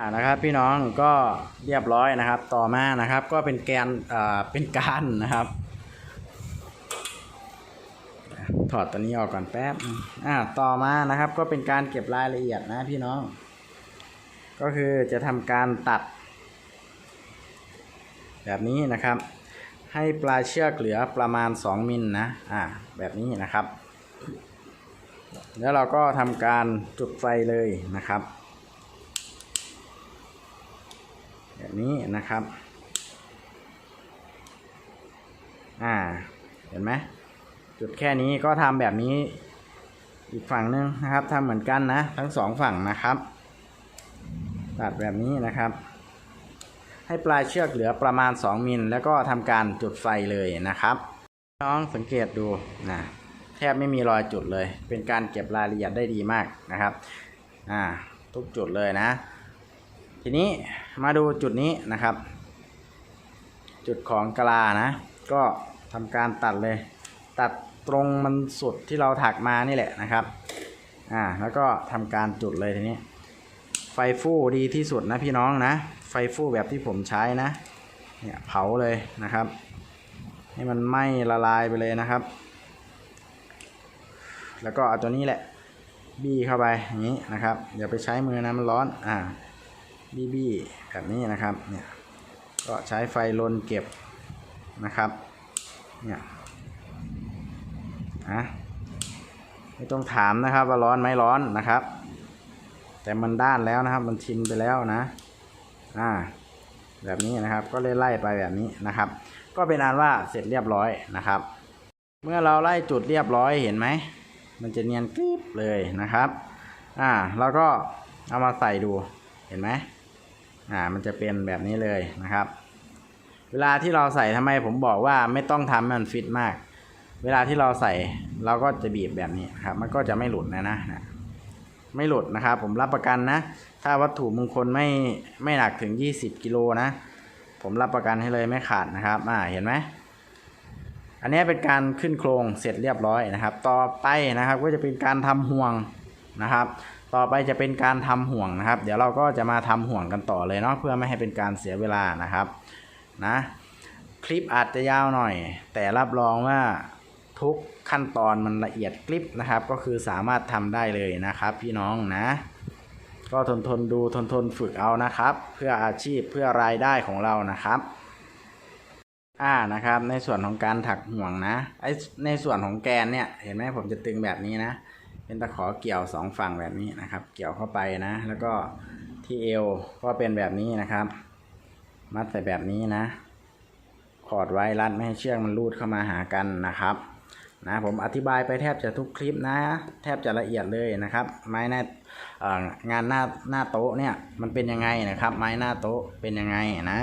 อ่านะครับพี่น้องก็เรียบร้อยนะครับ ต่อมานะครับ ก็เป็นแกนอ่าเป็นการนะครับ ถอดตัวนี้ออกก่อนแป๊บอ่าต่อมานะครับก็เป็นการเก็บรายละเอียดนะพี่น้อง ก็คือจะทำการตัด แบบนี้นะครับ ให้ปลายเชือกเหลือประมาณ 2มิลนะอ่าแบบนี้นะครับ แล้วเราก็ทำการจุดไฟเลยนะครับ แบบ นี้นะครับ อ่า เห็นไหมจุดแค่นี้ก็ทำแบบนี้อีกฝั่งหนึงนะครับทำเหมือนกันนะ ทั้งสองฝั่งนะครับ ตัดแบบนี้นะครับ ให้ปลายเชือกเหลือประมาณ 2 มิลแล้วก็ทำการจุดไฟเลยนะครับน้องสังเกตดูนะแทบไม่มีรอยจุดเลย เป็นการเก็บรายละเอียดได้ดีมากนะครับ อ่า ทุกจุดเลยนะ ทีนี้มาดูจุดนี้นะครับ จุดของกลานะ ก็ทำการตัดเลย ตัดตรงมันสุดที่เราถักมานี่แหละนะครับอ่าแล้วก็ทำการจุดเลยทีนี้ ไฟฟู่ดีที่สุดนะพี่น้องนะ ไฟฟู่แบบที่ผมใช้นะเนี่ยเผาเลยนะครับ ให้มันไหม้ละลายไปเลยนะครับ แล้วก็เอาตัวนี้แหละบี้เข้าไปอย่างนี้นะครับอย่าไปใช้มือนะมันร้อนอ่า บี้บี้แบบนี้นะครับเนี่ยก็ใช้ไฟลนเก็บนะครับเนี่ยนะไม่ต้องถามนะครับว่าร้อนไหมร้อนนะครับ แต่มันด้านแล้วนะครับ มันชินไปแล้วนะอ่าแบบนี้นะครับก็เลยไล่ไปแบบนี้นะครับ ก็เป็นอันว่าเสร็จเรียบร้อยนะครับ เมื่อเราไล่จุดเรียบร้อยเห็นไหมมันจะเนียนกริบเลยนะครับ อ่า แล้วก็เอามาใส่ดู เห็นไหม อ่ามันจะเป็นแบบนี้เลยนะครับ เวลาที่เราใส่ทำไมผมบอกว่าไม่ต้องทำให้มันฟิตมาก เวลาที่เราใส่เราก็จะบีบแบบนี้ครับ มันก็จะไม่หลุดนะนะนะไม่หลุดนะครับ ผมรับประกันนะ ถ้าวัตถุมงคลไม่ไม่หนักถึง 20กิโลนะ ผมรับประกันให้เลยไม่ขาดนะครับอ่าเห็นไหมอันนี้เป็นการขึ้นโครงเสร็จเรียบร้อยนะครับ ต่อไปนะครับก็จะเป็นการทำห่วงนะครับ ต่อไปจะเป็นการทำห่วงนะครับ เดี๋ยวเราก็จะมาทำห่วงกันต่อเลยเนาะเพื่อไม่ให้เป็นการเสียเวลานะครับนะคลิปอาจจะยาวหน่อย แต่รับรองว่าทุกขั้นตอนมันละเอียดคลิปนะครับ ก็คือสามารถทำได้เลยนะครับ พี่น้องนะ ก็ทนทนดูทนทนฝึกเอานะครับ เพื่ออาชีพเพื่อรายได้ของเรานะครับอ่านะครับในส่วนของการถักห่วงนะไอในส่วนของแกนเนี่ยเห็นไหมผมจะตึงแบบนี้นะ เป็นตะขอเกี่ยวสองฝั่งแบบนี้นะครับ เกี่ยวเข้าไปนะ แล้วก็ที่เอวก็เป็นแบบนี้นะครับ มัดใส่แบบนี้นะ ขอดไว้รัดไม่ให้เชือกมันรูดเข้ามาหากันนะครับ นะผมอธิบายไปแทบจะทุกคลิปนะ แทบจะละเอียดเลยนะครับ ไม้หน้างานหน้าหน้าโต๊ะเนี่ยมันเป็นยังไงนะครับ ไม้หน้าโต๊ะเป็นยังไงนะ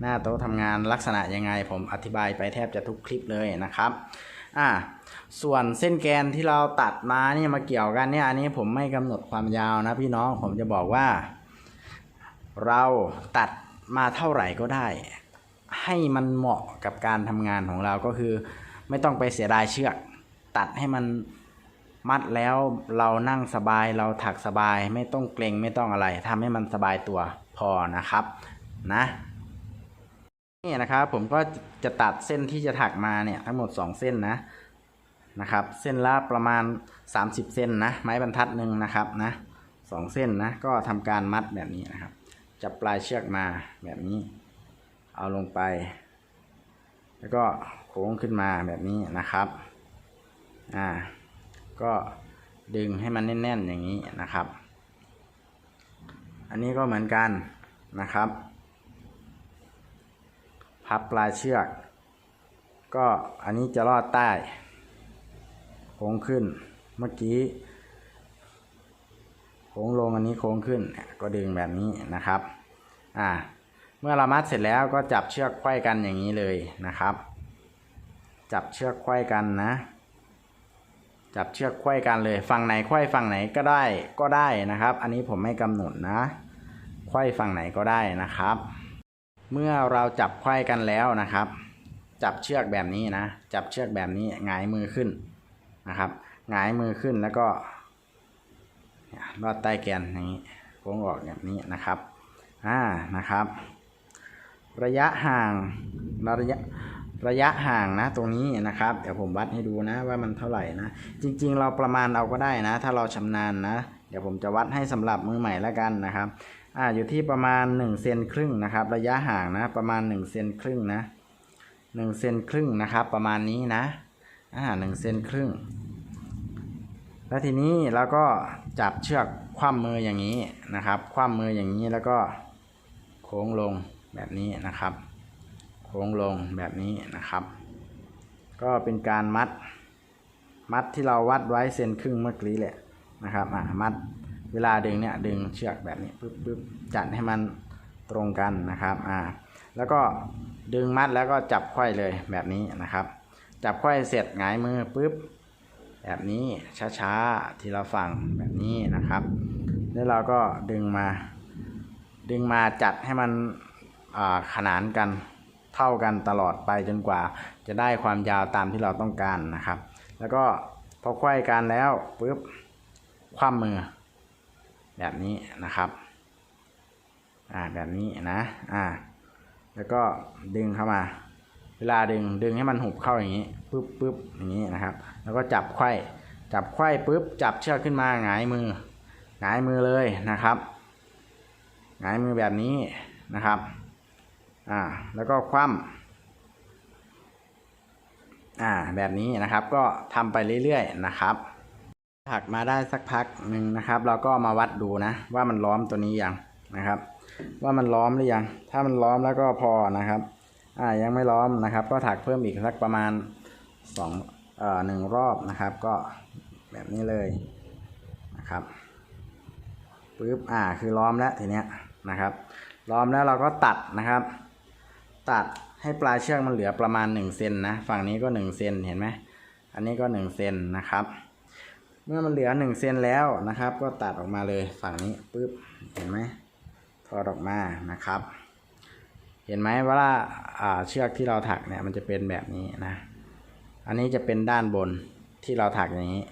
หน้าโต๊ะทำงานลักษณะยังไง ผมอธิบายไปแทบจะทุกคลิปเลยนะครับ อ่า ส่วนเส้นแกนที่เราตัดมานี่มาเกี่ยวกันเนี่ยอันนี้ผมไม่กำหนดความยาวนะพี่น้องผมจะบอกว่า เราตัดมาเท่าไหร่ก็ได้ ให้มันเหมาะกับการทำงานของเราก็คือ ไม่ต้องไปเสียดายเชือก ตัดให้มันมัดแล้วเรานั่งสบายเราถักสบายไม่ต้องเกรงไม่ต้องอะไรทำให้มันสบายตัวพอนะครับ นะ นี่นะครับผมก็จะตัดเส้นที่จะถักมาเนี่ยทั้งหมด 2 เส้นนะนะครับ เส้นละประมาณ 30 เส้นนะ ไม้บรรทัดหนึ่งนะครับนะสองเส้นนะก็ทำการมัดแบบนี้นะครับ จับปลายเชือกมาแบบนี้ เอาลงไป แล้วก็โค้งขึ้นมาแบบนี้นะครับอ่าก็ดึงให้มันแน่นๆอย่างนี้นะครับ อันนี้ก็เหมือนกันนะครับ พับปลายเชือก ก็อันนี้จะลอดใต้โค้งขึ้นเมื่อกี้โค้งลงอันนี้โค้งขึ้นก็ดึงแบบนี้นะครับอ่าเมื่อเรามัดเสร็จแล้วก็จับเชือกไขว้กันอย่างนี้เลยนะครับ จับเชือกไขว้กันนะ จับเชือกไขว้กันเลยฝั่งไหนไขว้ฝั่งไหนก็ได้ก็ได้นะครับ อันนี้ผมไม่กำหนดนะไขว้ฝั่งไหนก็ได้นะครับ เมื่อเราจับไขว้กันแล้วนะครับ จับเชือกแบบนี้นะ จับเชือกแบบนี้หงายมือขึ้นนะครับหงายมือขึ้นแล้วก็ลอดใต้แกนอย่างนี้โค้งออกแบบนี้นะครับอ่านะครับ ระยะห่างระยะระยะห่างนะตรงนี้นะครับ เดี๋ยวผมวัดให้ดูนะว่ามันเท่าไหร่นะ จริง ๆ เราประมาณเอาก็ได้นะ ถ้าเราชำนาญนะ เดี๋ยวผมจะวัดให้สำหรับมือใหม่แล้วกันนะครับ อ่าอยู่ที่ประมาณ1เซนครึ่งนะครับ ระยะห่างนะ ประมาณ1เซนครึ่งนะ1เซนครึ่งนะครับ ประมาณนี้นะอ่า1เซนครึ่ง แล้วทีนี้เราก็จับเชือกคว่ำมืออย่างนี้นะครับ คว่ำมืออย่างนี้แล้วก็โค้งลงแบบนี้นะครับ โค้งลงแบบนี้นะครับ ก็เป็นการมัด มัดที่เราวัดไว้เซนครึ่งเมื่อกี้แหละนะครับอะมัด เวลาดึงเนี่ยดึงเชือกแบบนี้ปึ๊บปึ๊บจัดให้มันตรงกันนะครับอ่าแล้วก็ดึงมัดแล้วก็จับไขว้เลยแบบนี้นะครับ จับไขว้เสร็จหงายมือปึ๊บแบบนี้ช้าๆทีละฝั่งแบบนี้นะครับ แล้วเราก็ดึงมา ดึงมาจัดให้มันขนานกันเท่ากันตลอดไปจนกว่า จะได้ความยาวตามที่เราต้องการนะครับ แล้วก็พอไขว้กันแล้วปุ๊บคว่ำมือ แบบนี้นะครับ อ่าแบบนี้นะ อ่า แล้วก็ดึงเข้ามา เวลาดึงดึงให้มันหุบเข้าอย่างนี้ปึ๊บปึ๊บอย่างนี้นะครับ แล้วก็จับไขว้จับไขว้ปุ๊บจับเชือกขึ้นมาหงายมือหงายมือเลยนะครับหงายมือแบบนี้นะครับ อ่า แล้วก็คว่ำอ่า แบบนี้นะครับ ก็ทำไปเรื่อยๆนะครับ ถักมาได้สักพักหนึ่งนะครับ เราก็มาวัดดูนะ ว่ามันล้อมตัวนี้ยังนะครับ ว่ามันล้อมหรือยัง ถ้ามันล้อมแล้วก็พอนะครับ อ่ายังไม่ล้อมนะครับ ก็ถักเพิ่มอีกสักประมาณสองเอ่อหนึ่งรอบนะครับ ก็แบบนี้เลยนะครับปึ๊บอ่าคือล้อมแล้วทีเนี้ยนะครับล้อมแล้วเราก็ตัดนะครับ ตัดให้ปลายเชือกมันเหลือประมาณ1เซนนะฝั่งนี้ก็1เซนเห็นไหมอันนี้ก็1เซนนะครับ เมื่อมันเหลือ1เซนแล้วนะครับ ก็ตัดออกมาเลยฝั่งนี้ปึ๊บเห็นไหมถอดออกมานะครับ เห็นไหมว่าอ่าเชือกที่เราถักเนี่ยมันจะเป็นแบบนี้นะ อันนี้จะเป็นด้านบนที่เราถักอย่างนี้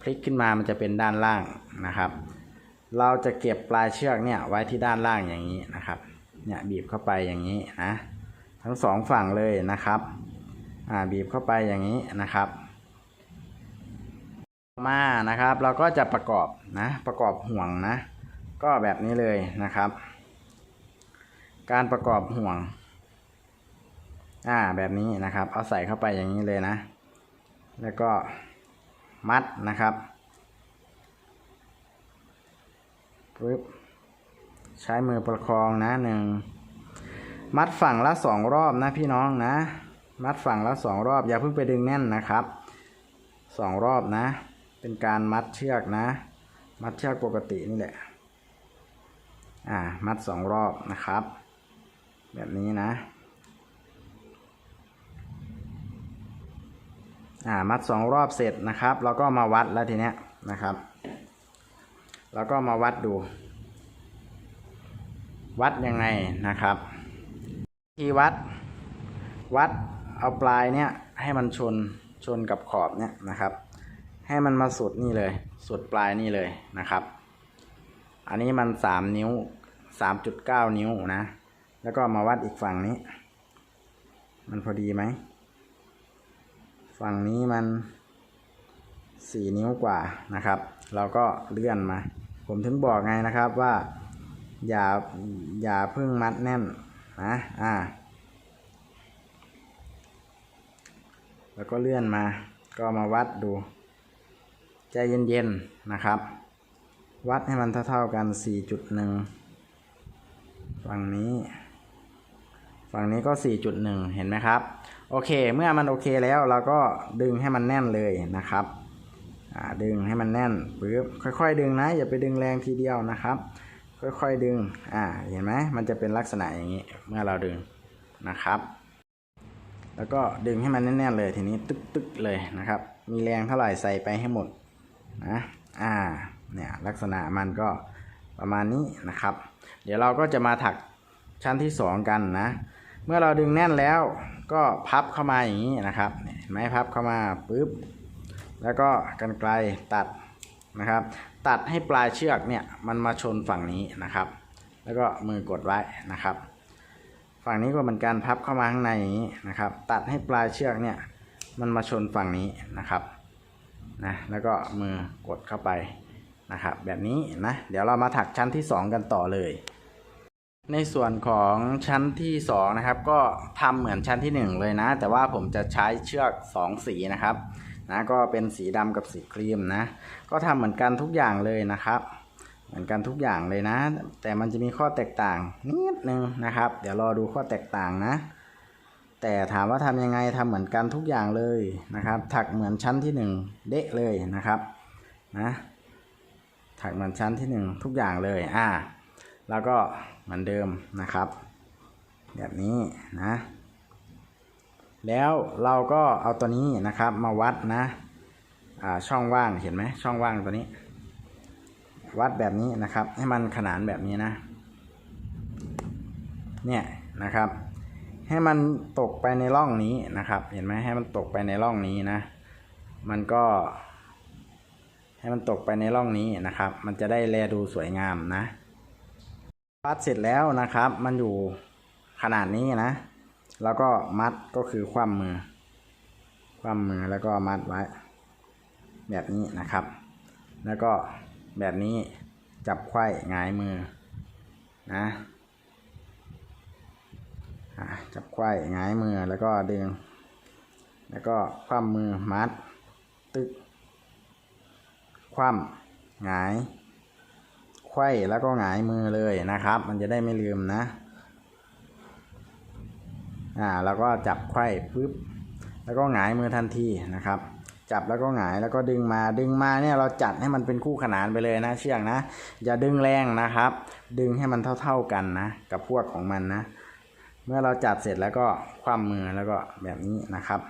พลิกขึ้นมามันจะเป็นด้านล่างนะครับ เราจะเก็บปลายเชือกเนี่ยไว้ที่ด้านล่างอย่างนี้นะครับ เนี่ยบีบเข้าไปอย่างนี้นะ ทั้งสองฝั่งเลยนะครับ อ่าบีบเข้าไปอย่างนี้นะครับ มานะครับ เราก็จะประกอบนะประกอบห่วงนะ ก็แบบนี้เลยนะครับ การประกอบห่วง อ่าแบบนี้นะครับ เอาใส่เข้าไปอย่างนี้เลยนะ แล้วก็มัดนะครับปึ๊บใช้มือประคองนะหนึ่งมัดฝั่งละสองรอบนะพี่น้องนะ มัดฝั่งละสองรอบอย่าเพิ่งไปดึงแน่นนะครับสองรอบนะ เป็นการมัดเชือกนะ มัดเชือกปกตินี่แหละ อ่า มัดสองรอบนะครับ แบบนี้นะ อ่า มัดสองรอบเสร็จนะครับเราก็มาวัดแล้วทีเนี้ยนะครับ แล้วก็มาวัดดู วัดยังไงนะครับ ที่วัด วัดเอาปลายเนี่ยให้มันชน ชนกับขอบเนี่ยนะครับ ให้มันมาสุดนี่เลย สุดปลายนี่เลยนะครับ อันนี้มันสามนิ้วสามจุดเก้านิ้วนะ แล้วก็มาวัดอีกฝั่งนี้ มันพอดีไหม ฝั่งนี้มันสี่นิ้วกว่านะครับ เราก็เลื่อนมา ผมถึงบอกไงนะครับว่าอย่าอย่าเพิ่งมัดแน่นนะอ่า แล้วก็เลื่อนมา ก็มาวัดดู ใจเย็นๆนะครับ วัดให้มันเท่าๆกัน 4.1 ฝั่งนี้ ฝั่งนี้ก็ 4.1 เห็นไหมครับ โอเค เมื่อมันโอเคแล้วเราก็ดึงให้มันแน่นเลยนะครับดึงให้มันแน่นปึ๊บค่อย ๆ ดึงนะ อย่าไปดึงแรงทีเดียวนะครับ ค่อยๆดึงอ่าเห็นไหมมันจะเป็นลักษณะอย่างนี้ เมื่อเราดึงนะครับ แล้วก็ดึงให้มันแน่นๆเลยทีนี้ตึกๆเลยนะครับ มีแรงเท่าไหร่ใส่ไปให้หมด นะอ่าเนี่ยลักษณะมันก็ประมาณนี้นะครับ เดี๋ยวเราก็จะมาถักชั้นที่สองกันนะ เมื่อเราดึงแน่นแล้วก็พับเข้ามาอย่างนี้นะครับเห็นไหมพับเข้ามาปุ๊บแล้วก็กันไกลตัดนะครับ ตัดให้ปลายเชือกเนี่ยมันมาชนฝั่งนี้นะครับ แล้วก็มือกดไว้นะครับ ฝั่งนี้ก็เหมือนการพับเข้ามาข้างในอย่างนี้นะครับ ตัดให้ปลายเชือกเนี่ยมันมาชนฝั่งนี้นะครับ นะแล้วก็มือกดเข้าไปนะครับแบบนี้นะเดี๋ยวเรามาถักชั้นที่ 2 กันต่อเลย ในส่วนของชั้นที่2นะครับก็ทำเหมือนชั้นที่ 1 เลยนะ แต่ว่าผมจะใช้เชือก 2 สีนะครับนะก็เป็นสีดำกับสีครีมนะ ก็ทำเหมือนกันทุกอย่างเลยนะครับ เหมือนกันทุกอย่างเลยนะ แต่มันจะมีข้อแตกต่างนิดนึงนะครับ เดี๋ยวรอดูข้อแตกต่างนะ แต่ถามว่าทำยังไงทำเหมือนกันทุกอย่างเลยนะครับ ถักเหมือนชั้นที่หนึ่งเดะเลยนะครับนะถักเหมือนชั้นที่หนึ่งทุกอย่างเลยอ่าแล้วก็เหมือนเดิมนะครับ แบบนี้นะ แล้วเราก็เอาตัวนี้นะครับมาวัดนะอ่าช่องว่างเห็นไหมช่องว่างตัวนี้ วัดแบบนี้นะครับ ให้มันขนานแบบนี้นะ เนี่ยนะครับ ให้มันตกไปในร่องนี้นะครับ เห็นไหมให้มันตกไปในร่องนี้นะ มันก็ ให้มันตกไปในร่องนี้นะครับ มันจะได้แลดูสวยงามนะวัดเสร็จแล้วนะครับ มันอยู่ขนาดนี้นะ แล้วก็มัดก็คือคว่ำมือ คว่ำมือแล้วก็มัดไว้ แบบนี้นะครับ แล้วก็แบบนี้จับไขว้หงายมือนะอะ จับไขว้หงายมือแล้วก็ดึง แล้วก็คว่ำมือมัด ตึก คว่ำหงายไขว้แล้วก็หงายมือเลยนะครับ มันจะได้ไม่ลืมนะอ่าแล้วก็จับไขว้ปึ๊บแล้วก็หงายมือทันทีนะครับ จับแล้วก็หงายแล้วก็ดึงมาดึงมาเนี่ยเราจัดให้มันเป็นคู่ขนานไปเลยนะ เชือกนะ อย่าดึงแรงนะครับ ดึงให้มันเท่า ๆกันนะ กับพวกของมันนะ เมื่อเราจัดเสร็จแล้วก็คว่ำมือแล้วก็แบบนี้นะครับ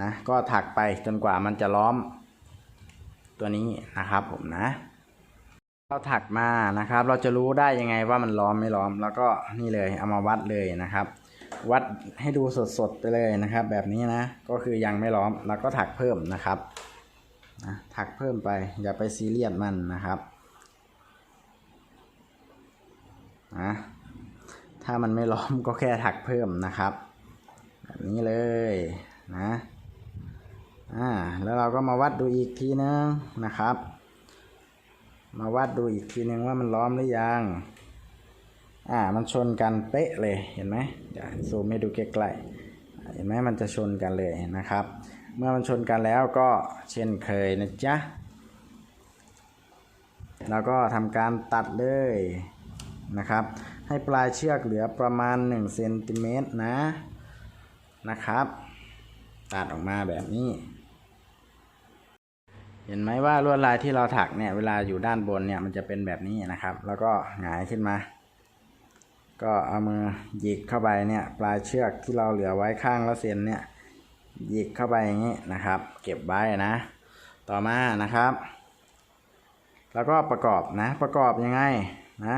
นะก็ถักไปจนกว่ามันจะล้อมตัวนี้นะครับผมนะ เราถักมานะครับ เราจะรู้ได้ยังไงว่ามันล้อมไม่ล้อม แล้วก็นี่เลยเอามาวัดเลยนะครับ วัดให้ดูสดๆไปเลยนะครับ แบบนี้นะก็คือยังไม่ล้อมเราก็ถักเพิ่มนะครับนะถักเพิ่มไปอย่าไปซีเรียสมันนะครับนะ ถ้ามันไม่ล้อมก็แค่ถักเพิ่มนะครับแบบนี้เลยนะอ่าแล้วเราก็มาวัดดูอีกทีนึงนะครับ มาวัดดูอีกทีนึงว่ามันล้อมหรือยังอ่ามันชนกันเป๊ะเลยเห็นไหมเดี๋ยวซูมให้ดูใกล้ๆเห็นไหมมันจะชนกันเลยนะครับ เมื่อมันชนกันแล้วก็เช่นเคยนะจ๊ะแล้วก็ทำการตัดเลยนะครับ ให้ปลายเชือกเหลือประมาณ1เซนติเมตรนะนะครับ ตัดออกมาแบบนี้ เห็นไหมว่าลวดลายที่เราถักเนี่ย เวลาอยู่ด้านบนเนี่ยมันจะเป็นแบบนี้นะครับ แล้วก็หงายขึ้นมา ก็เอามือหยิกเข้าไปเนี่ย ปลายเชือกที่เราเหลือไว้ข้างละเซนเนี่ยหยิกเข้าไปอย่างนี้นะครับ เก็บไว้นะ ต่อมานะครับ แล้วก็ประกอบนะ ประกอบยังไงนะ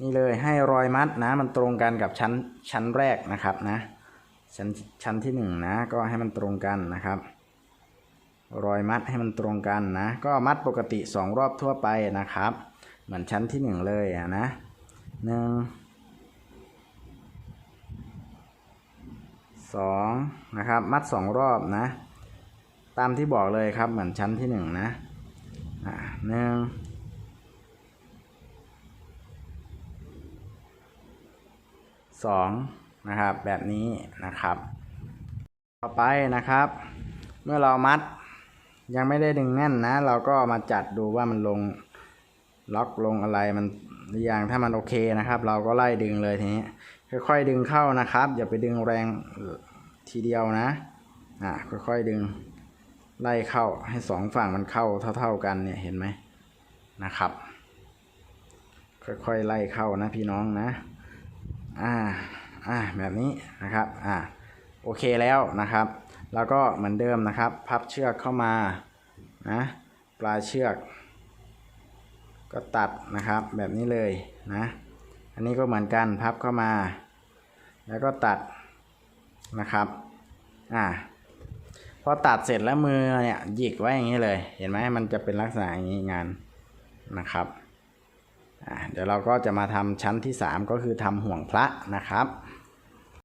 นี่เลยให้รอยมัดนะ มันตรงกันกับชั้นชั้นแรกนะครับนะชั้นชั้นที่หนึ่งนะก็ให้มันตรงกันนะครับ รอยมัดให้มันตรงกันนะ ก็มัดปกติสองรอบทั่วไปนะครับ เหมือนชั้นที่หนึ่งเลยนะหนึ่งสองนะครับ มัดสองรอบนะ ตามที่บอกเลยครับเหมือนชั้นที่หนึ่งนะหนึ่ง สองนะครับแบบนี้นะครับ ต่อไปนะครับ เมื่อเรามัดยังไม่ได้ดึงแน่นนะ เราก็มาจัดดูว่ามันลงล็อกลงอะไรมันหรือยังถ้ามันโอเคนะครับ เราก็ไล่ดึงเลยทีนี้ค่อยๆดึงเข้านะครับ อย่าไปดึงแรงทีเดียวนะอะค่อยๆดึงไล่เข้าให้สองฝั่งมันเข้าเท่า ๆกันเนี่ยเห็นไหมนะครับ ค่อยๆไล่เข้านะพี่น้องนะ อ่าอ่าแบบนี้นะครับอ่าโอเคแล้วนะครับ แล้วก็เหมือนเดิมนะครับ พับเชือกเข้ามานะปลายเชือก ก็ตัดนะครับแบบนี้เลยนะอันนี้ก็เหมือนกันพับเข้ามา แล้วก็ตัดนะครับอ่าพอตัดเสร็จแล้วมือเนี่ยหยิกไว้อย่างนี้เลย เห็นไหมมันจะเป็นลักษณะอย่างนี้งานนะครับ เดี๋ยวเราก็จะมาทำชั้นที่ 3 ก็คือทำห่วงพระนะครับ